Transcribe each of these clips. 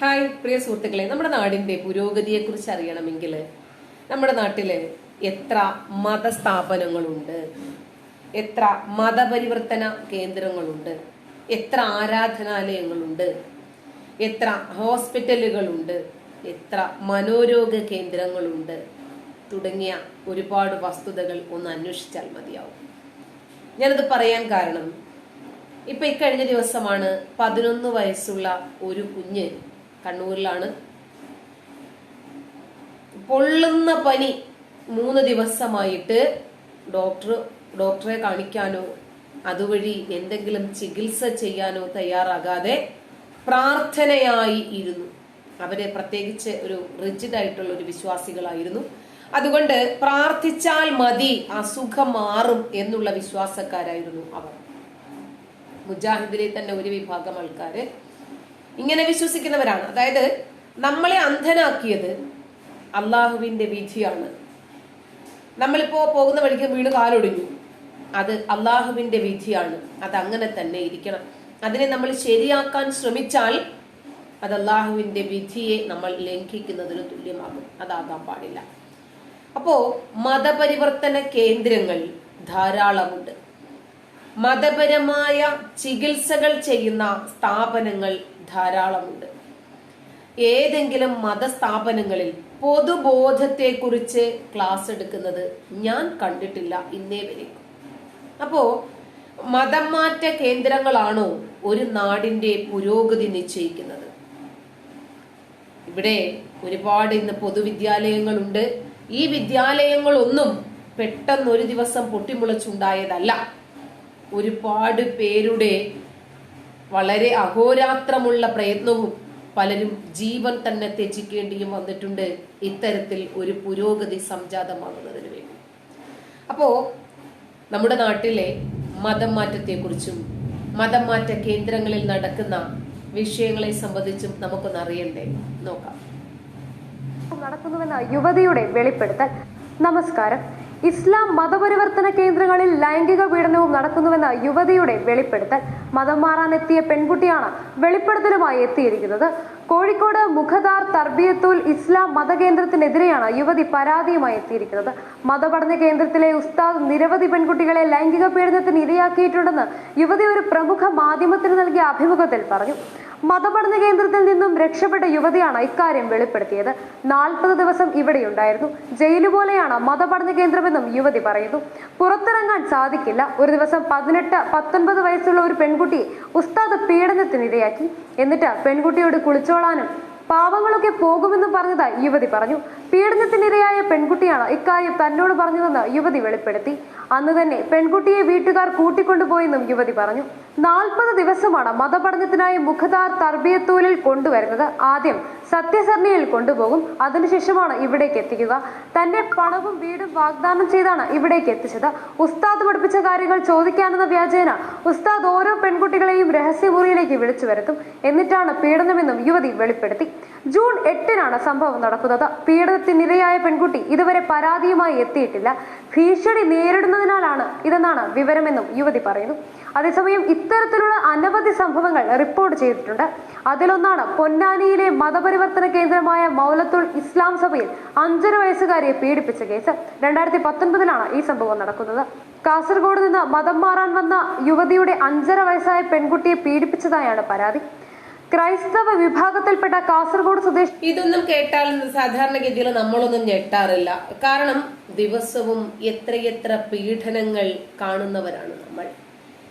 Hi പ്രിയ സുഹൃത്തുക്കളെ. നമ്മുടെ നാടിന്റെ പുരോഗതിയെ കുറിച്ച് അറിയണമെങ്കിൽ നമ്മുടെ നാട്ടിൽ എത്ര മതസ്ഥാപനങ്ങളുണ്ട്? എത്ര മതപരിവർത്തന കേന്ദ്രങ്ങളുണ്ട്? എത്ര ആരാധനാലയങ്ങളുണ്ട്? എത്ര ഹോസ്പിറ്റലുകളുണ്ട്? എത്ര മനോരോഗ കേന്ദ്രങ്ങളുണ്ട്? തുടങ്ങിയ ഒരുപാട് വസ്തുതകൾ ഒന്ന് അന്വേഷിച്ചാൽ മതിയാവും. ഞാനത് പറയാൻ കാരണം ഇപ്പൊ ഇക്കഴിഞ്ഞ ദിവസമാണ് പതിനൊന്ന് വയസ്സുള്ള ഒരു കുഞ്ഞ് കണ്ണൂരിലാണ്. പൊള്ളുന്ന പനി മൂന്ന് ദിവസമായിട്ട് ഡോക്ടർ ഡോക്ടറെ കാണിക്കാനോ അതുവഴി എന്തെങ്കിലും ചികിത്സ ചെയ്യാനോ തയ്യാറാകാതെ പ്രാർത്ഥനയായി ഇരുന്നു. അവരെ പ്രത്യേകിച്ച് ഒരു റിജിഡ് ആയിട്ടുള്ള ഒരു വിശ്വാസികളായിരുന്നു. അതുകൊണ്ട് പ്രാർത്ഥിച്ചാൽ മതി അസുഖം മാറും എന്നുള്ള വിശ്വാസക്കാരായിരുന്നു അവർ. മുജാഹിദിലെ തന്നെ ഒരു വിഭാഗം ആൾക്കാര് ഇങ്ങനെ വിശ്വസിക്കുന്നവരാണ്. അതായത് നമ്മളെ അന്ധനാക്കിയത് അള്ളാഹുവിന്റെ വിധിയാണ്. നമ്മളിപ്പോ പോകുന്ന വഴിക്ക് വീട് കാലൊടിഞ്ഞു. അത് അള്ളാഹുവിന്റെ വിധിയാണ്. അത് അങ്ങനെ തന്നെ ഇരിക്കണം. അതിനെ നമ്മൾ ശരിയാക്കാൻ ശ്രമിച്ചാൽ അത് അള്ളാഹുവിന്റെ വിധിയെ നമ്മൾ ലംഘിക്കുന്നതിന് തുല്യമാകും. അതാകാൻ പാടില്ല. അപ്പോ മതപരിവർത്തന കേന്ദ്രങ്ങൾ ധാരാളമുണ്ട്. മതപരമായ ചികിത്സകൾ ചെയ്യുന്ന സ്ഥാപനങ്ങൾ ധാരാളമുണ്ട്. ഏതെങ്കിലും മതസ്ഥാപനങ്ങളിൽ പൊതുബോധത്തെക്കുറിച്ച് ക്ലാസ് എടുക്കുന്നത് ഞാൻ കണ്ടിട്ടില്ല ഇന്നേ വരെ. അപ്പോ മതം മാറ്റ കേന്ദ്രങ്ങളാണോ ഒരു നാടിന്റെ പുരോഗതി നിശ്ചയിക്കുന്നത്? ഇവിടെ ഒരുപാട് ഇന്ന് പൊതുവിദ്യാലയങ്ങളുണ്ട്. ഈ വിദ്യാലയങ്ങളൊന്നും പെട്ടെന്ന് ഒരു ദിവസം പൊട്ടിമുളച്ചുണ്ടായതല്ല. ഒരുപാട് പേരുടെ വളരെ അഹോരാത്രമുള്ള പ്രയത്നവും പലരും ജീവൻ തന്നെ ത്യജിക്കേണ്ടിയും വന്നിട്ടുണ്ട് ഇത്തരത്തിൽ ഒരു പുരോഗതി സംജാതമാകുന്നതിന് വേണ്ടി. അപ്പോ നമ്മുടെ നാട്ടിലെ മതം മാറ്റത്തെക്കുറിച്ചും മതം മാറ്റ കേന്ദ്രങ്ങളിൽ നടക്കുന്ന വിഷയങ്ങളെ സംബന്ധിച്ചും നമുക്കൊന്ന് അറിയണ്ടേ? നോക്കാം. നടക്കുന്നുവെന്ന യുവതിയുടെ വെളിപ്പെടുത്തൽ. നമസ്കാരം. ഇസ്ലാം മതപരിവർത്തന കേന്ദ്രങ്ങളിൽ ലൈംഗിക പീഡനവും നടക്കുന്നുവെന്ന യുവതിയുടെ വെളിപ്പെടുത്തൽ. മതം മാറാനെത്തിയ പെൺകുട്ടിയാണ് വെളിപ്പെടുത്തലുമായി എത്തിയിരിക്കുന്നത്. കോഴിക്കോട് മുഖദാർ തർബിയത്തുൽ ഇസ്ലാം മതകേന്ദ്രത്തിനെതിരെയാണ് യുവതി പരാതിയുമായി എത്തിയിരിക്കുന്നത്. മതപഠന കേന്ദ്രത്തിലെ ഉസ്താദ് നിരവധി പെൺകുട്ടികളെ ലൈംഗിക പീഡനത്തിന് ഇരയാക്കിയിട്ടുണ്ടെന്ന് യുവതി ഒരു പ്രമുഖ മാധ്യമത്തിന് നൽകിയ അഭിമുഖത്തിൽ പറഞ്ഞു. മതപഠന കേന്ദ്രത്തിൽ നിന്നും രക്ഷപ്പെട്ട യുവതിയാണ് ഇക്കാര്യം വെളിപ്പെടുത്തിയത്. നാൽപ്പത് ദിവസം ഇവിടെയുണ്ടായിരുന്നു. ജയിലു പോലെയാണ് മതപഠന കേന്ദ്രമെന്നും യുവതി പറയുന്നു. പുറത്തിറങ്ങാൻ സാധിക്കില്ല. ഒരു ദിവസം പതിനെട്ട് പത്തൊൻപത് വയസ്സുള്ള ഒരു പെൺകുട്ടിയെ ഉസ്താദ് പീഡനത്തിനിരയാക്കി. എന്നിട്ട് പെൺകുട്ടിയോട് കുളിച്ചോളാനും പാവങ്ങളൊക്കെ പോകുമെന്ന് പറഞ്ഞതായി യുവതി പറഞ്ഞു. പീഡനത്തിനിരയായ പെൺകുട്ടിയാണ് ഇക്കാര്യം തന്നോട് പറഞ്ഞതെന്ന് യുവതി വെളിപ്പെടുത്തി. അന്ന് തന്നെ പെൺകുട്ടിയെ വീട്ടുകാർ കൂട്ടിക്കൊണ്ടുപോയെന്നും യുവതി പറഞ്ഞു. നാൽപ്പത് ദിവസമാണ് മതപഠനത്തിനായി മുഖദാർ തർബിയത്തൂലിൽ കൊണ്ടുവരുന്നത്. ആദ്യം സത്യസരണിയിൽ കൊണ്ടുപോകും അതിനുശേഷമാണ് ഇവിടേക്ക് എത്തിക്കുക. തന്റെ പണവും വീടും വാഗ്ദാനം ചെയ്താണ് ഇവിടേക്ക് എത്തിച്ചത്. ഉസ്താദ് പഠിപ്പിച്ച കാര്യങ്ങൾ ചോദിക്കാനെന്ന വ്യാജേന ഉസ്താദ് ഓരോ പെൺകുട്ടികളെയും രഹസ്യമുറിയിലേക്ക് വിളിച്ചു വരുത്തും. എന്നിട്ടാണ് പീഡനമെന്നും യുവതി വെളിപ്പെടുത്തി. ജൂൺ എട്ടിനാണ് സംഭവം നടക്കുന്നത്. പീഡനത്തിനിരയായ പെൺകുട്ടി ഇതുവരെ പരാതിയുമായി എത്തിയിട്ടില്ല. ഭീഷണി നേരിടുന്നതിനാലാണ് ഇതെന്നാണ് വിവരമെന്നും യുവതി പറയുന്നു. അതേസമയം ഇത്തരത്തിലുള്ള അനവധി സംഭവങ്ങൾ റിപ്പോർട്ട് ചെയ്തിട്ടുണ്ട്. അതിലൊന്നാണ് പൊന്നാനിയിലെ മതപരിവർത്തന കേന്ദ്രമായ മൗലത്തുൽ ഇസ്ലാം സഭയിൽ അഞ്ചര വയസ്സുകാരിയെ പീഡിപ്പിച്ച കേസ് രണ്ടായിരത്തി പത്തൊൻപതിലാണ് ഈ സംഭവം നടക്കുന്നത്. കാസർഗോഡ് നിന്ന് മതം മാറാൻ വന്ന യുവതിയുടെ അഞ്ചര വയസ്സായ പെൺകുട്ടിയെ പീഡിപ്പിച്ചതായാണ് പരാതി. ക്രൈസ്തവ വിഭാഗത്തിൽപ്പെട്ട കാസർഗോഡ് സ്വദേശി ഇതൊന്നും കേട്ടാൽ സാധാരണഗതിയിൽ നമ്മളൊന്നും ഞെട്ടാറില്ല. കാരണം ദിവസവും എത്രയെത്ര പീഡനങ്ങൾ കാണുന്നവരാണ് നമ്മൾ.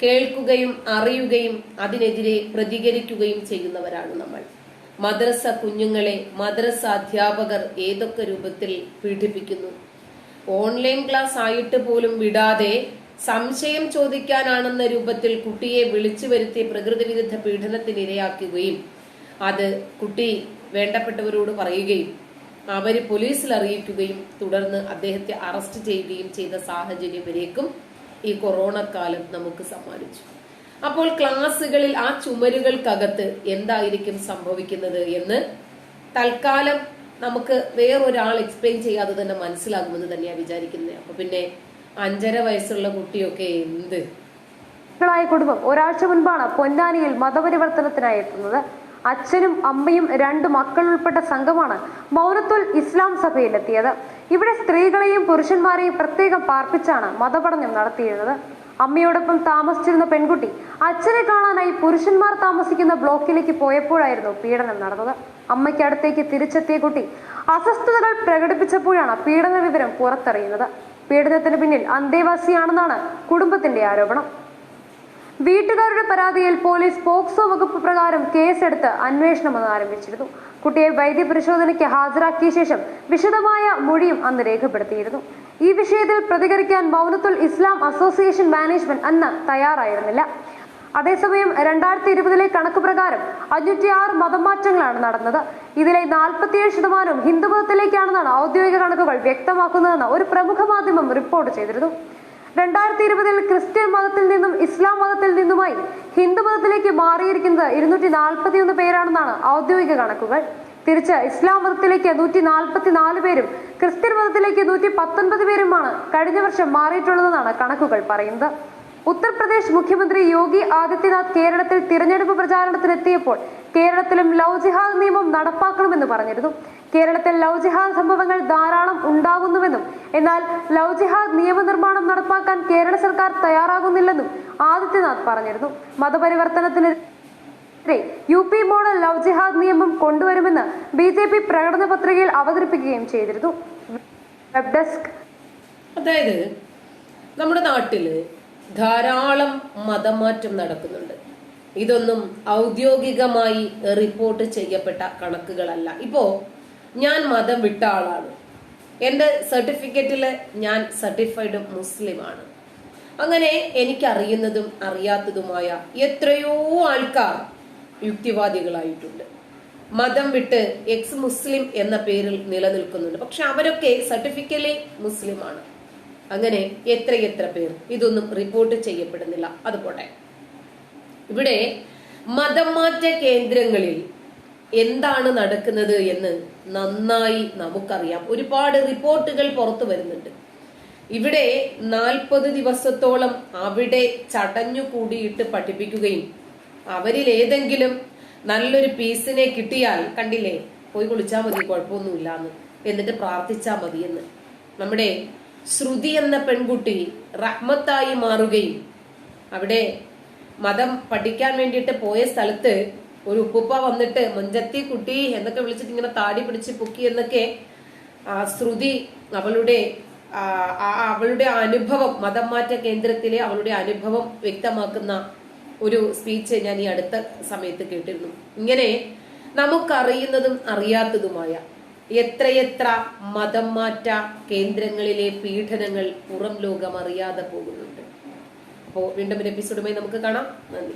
കേൾക്കുകയും അറിയുകയും അതിനെതിരെ പ്രതികരിക്കുകയും ചെയ്യുന്നവരാണ് നമ്മൾ. മദ്രസ കുഞ്ഞുങ്ങളെ മദ്രസ അധ്യാപകർ ഏതൊക്കെ രൂപത്തിൽ പീഡിപ്പിക്കുന്നു? ഓൺലൈൻ ക്ലാസ് ആയിട്ട് പോലും വിടാതെ സംശയം ചോദിക്കാനാണെന്ന രൂപത്തിൽ കുട്ടിയെ വിളിച്ചു വരുത്തി പ്രകൃതി വിരുദ്ധ പീഡനത്തിന് ഇരയാക്കുകയും അത് കുട്ടി വേണ്ടപ്പെട്ടവരോട് പറയുകയും അവർ പോലീസിൽ അറിയിക്കുകയും തുടർന്ന് അദ്ദേഹത്തെ അറസ്റ്റ് ചെയ്യുകയും ചെയ്ത സാഹചര്യം വരേക്കും ഈ കൊറോണ കാലം നമുക്ക് സമ്മാനിച്ചു. അപ്പോൾ ക്ലാസ്സുകളിൽ ആ ചുമരുകൾക്കകത്ത് എന്തായിരിക്കും സംഭവിക്കുന്നത് എന്ന് തൽക്കാലം നമുക്ക് വേറൊരാൾ എക്സ്പ്ലെയിൻ ചെയ്യാതെ തന്നെ മനസ്സിലാകുമെന്ന് തന്നെയാണ് വിചാരിക്കുന്നത് അപ്പൊ പിന്നെ അഞ്ചര വയസ്സുള്ള കുട്ടിയൊക്കെ എന്ത്? ായ കുടുംബം ഒരാഴ്ച മുൻപാണ് പൊന്നാനിയിൽ മതപരിവർത്തനത്തിനായി എത്തുന്നത്. അച്ഛനും അമ്മയും രണ്ട് മക്കൾ ഉൾപ്പെട്ട സംഘമാണ് മൗനത്തുൽ ഇസ്ലാം സഭയിലെത്തിയത്. ഇവിടെ സ്ത്രീകളെയും പുരുഷന്മാരെയും പ്രത്യേകം പാർപ്പിച്ചാണ് മതപഠനം നടത്തിയിരുന്നത്. അമ്മയോടൊപ്പം താമസിച്ചിരുന്ന പെൺകുട്ടി അച്ഛനെ കാണാനായി പുരുഷന്മാർ താമസിക്കുന്ന ബ്ലോക്കിലേക്ക് പോയപ്പോഴായിരുന്നു പീഡനം നടന്നത്. അമ്മയ്ക്ക് അടുത്തേക്ക് തിരിച്ചെത്തിയ കുട്ടി അസ്വസ്ഥതകൾ പ്രകടിപ്പിച്ചപ്പോഴാണ് പീഡന വിവരം പുറത്തറിയുന്നത്. പീഡനത്തിന് പിന്നിൽ അന്തേവാസിയാണെന്നാണ് കുടുംബത്തിന്റെ ആരോപണം. വീട്ടുകാരുടെ പരാതിയിൽ പോലീസ് പോക്സോ വകുപ്പ് പ്രകാരം കേസെടുത്ത് അന്വേഷണം ആരംഭിച്ചിരുന്നു. കുട്ടിയെ വൈദ്യപരിശോധനയ്ക്ക് ഹാജരാക്കിയ ശേഷം വിശദമായ മൊഴിയും അന്ന് രേഖപ്പെടുത്തിയിരുന്നു. ഈ വിഷയത്തിൽ പ്രതികരിക്കാൻ മൗനത്തുൽ ഇസ്ലാം അസോസിയേഷൻ മാനേജ്മെന്റ് അന്ന് തയ്യാറായിരുന്നില്ല. അതേസമയം രണ്ടായിരത്തി ഇരുപതിലെ കണക്ക് പ്രകാരം അഞ്ഞൂറ്റി ആറ് മതമാറ്റങ്ങളാണ് നടന്നത്. ഇതിലെ നാൽപ്പത്തിയേഴ് ശതമാനവും ഹിന്ദുമതത്തിലേക്കാണെന്നാണ് ഔദ്യോഗിക കണക്കുകൾ വ്യക്തമാക്കുന്നതെന്ന് ഒരു പ്രമുഖ മാധ്യമം റിപ്പോർട്ട് ചെയ്തിരുന്നു. രണ്ടായിരത്തി ഇരുപതിൽ ക്രിസ്ത്യൻ മതത്തിൽ നിന്നും ഇസ്ലാം മതത്തിൽ നിന്നുമായി ഹിന്ദു മതത്തിലേക്ക് മാറിയിരിക്കുന്നത് ഇരുന്നൂറ്റി നാൽപ്പത്തിയൊന്ന് പേരാണെന്നാണ് ഔദ്യോഗിക കണക്കുകൾ. തിരിച്ച് ഇസ്ലാം മതത്തിലേക്ക് നൂറ്റി നാൽപ്പത്തി നാല് പേരും ക്രിസ്ത്യൻ മതത്തിലേക്ക് നൂറ്റി പത്തൊൻപത് പേരുമാണ് കഴിഞ്ഞ വർഷം മാറിയിട്ടുള്ളതെന്നാണ് കണക്കുകൾ പറയുന്നത്. ഉത്തർപ്രദേശ് മുഖ്യമന്ത്രി യോഗി ആദിത്യനാഥ് കേരളത്തിൽ തിരഞ്ഞെടുപ്പ് പ്രചാരണത്തിനെത്തിയപ്പോൾ കേരളത്തിലും ലവ് ജിഹാദ് നിയമം നടപ്പാക്കണമെന്ന് പറഞ്ഞിരുന്നു. കേരളത്തിൽ ലവ് ജിഹാദ് സംഭവങ്ങൾ ധാരാളം ഉണ്ടാകുന്നുവെന്നും എന്നാൽ ലവ് ജിഹാദ് നിയമനിർമ്മാണം നടപ്പാക്കാൻ കേരള സർക്കാർ തയ്യാറാകുന്നില്ലെന്നും ആദിത്യനാഥ് പറഞ്ഞിരുന്നു. മതപരിവർത്തനത്തിന് യു പി മോഡൽ ലവ് ജിഹാദ് നിയമം കൊണ്ടുവരുമെന്ന് ബി ജെ പി പ്രകടന പത്രികയിൽ അവതരിപ്പിക്കുകയും ചെയ്തിരുന്നു. Web desk. അതായത് നമ്മുടെ നാട്ടിൽ ധാരാളം മതമാറ്റം നടക്കുന്നുണ്ട്. ഇതൊന്നും ഔദ്യോഗികമായി റിപ്പോർട്ട് ചെയ്യപ്പെട്ട കണക്കുകളല്ല. ഇപ്പോ ഞാൻ മതം വിട്ട ആളാണ്. എന്റെ സർട്ടിഫിക്കറ്റിൽ ഞാൻ സർട്ടിഫൈഡ് മുസ്ലിമാണ്. അങ്ങനെ എനിക്കറിയുന്നതും അറിയാത്തതുമായ എത്രയോ ആൾക്കാർ യുക്തിവാദികളായിട്ടുണ്ട്. മതം വിട്ട് എക്സ് മുസ്ലിം എന്ന പേരിൽ നിലനിൽക്കുന്നുണ്ട്. പക്ഷെ അവരൊക്കെ സർട്ടിഫിക്കലി മുസ്ലിമാണ്. അങ്ങനെ എത്രയെത്ര പേർ? ഇതൊന്നും റിപ്പോർട്ട് ചെയ്യപ്പെടുന്നില്ല. അതുപോലെ ഇവിടെ മതംമാറ്റ കേന്ദ്രങ്ങളിൽ എന്താണ് നടക്കുന്നത് എന്ന് നന്നായി നമുക്കറിയാം. ഒരുപാട് റിപ്പോർട്ടുകൾ പുറത്തു വരുന്നുണ്ട്. ഇവിടെ നാൽപ്പത് ദിവസത്തോളം അവിടെ ചടഞ്ഞു കൂടിയിട്ട് പഠിപ്പിക്കുകയും അവരിൽ ഏതെങ്കിലും നല്ലൊരു പീസിനെ കിട്ടിയാൽ കണ്ടില്ലേ പോയി കുളിച്ചാൽ മതി കുഴപ്പമൊന്നുമില്ല എന്ന് എന്നിട്ട് പ്രാർത്ഥിച്ചാൽ മതിയെന്ന്. നമ്മുടെ ശ്രുതി എന്ന പെൺകുട്ടി റഹ്മത്തായി മാറുകയും അവിടെ മതം പഠിക്കാൻ വേണ്ടിയിട്ട് പോയ സ്ഥലത്ത് ഒരു ഉപ്പുപ്പ വന്നിട്ട് മൊഞ്ചത്തി കുട്ടി എന്നൊക്കെ വിളിച്ചിട്ട് ഇങ്ങനെ താടി പിടിച്ച് പൊക്കി എന്നൊക്കെ ശ്രുതി അവളുടെ അവളുടെ അനുഭവം മതം മാറ്റ കേന്ദ്രത്തിലെ അവളുടെ അനുഭവം വ്യക്തമാക്കുന്ന ഒരു സ്പീച്ച് ഞാൻ ഈ അടുത്ത സമയത്ത് കേട്ടിരുന്നു. ഇങ്ങനെ നമുക്കറിയുന്നതും അറിയാത്തതുമായ എത്രയെത്ര മതം മാറ്റ കേന്ദ്രങ്ങളിലെ പീഡനങ്ങൾ പുറം ലോകം അറിയാതെ പോകുന്നുണ്ട്. അപ്പോൾ വീണ്ടും ഒരു എപ്പിസോഡുമായി നമുക്ക് കാണാം. നന്ദി.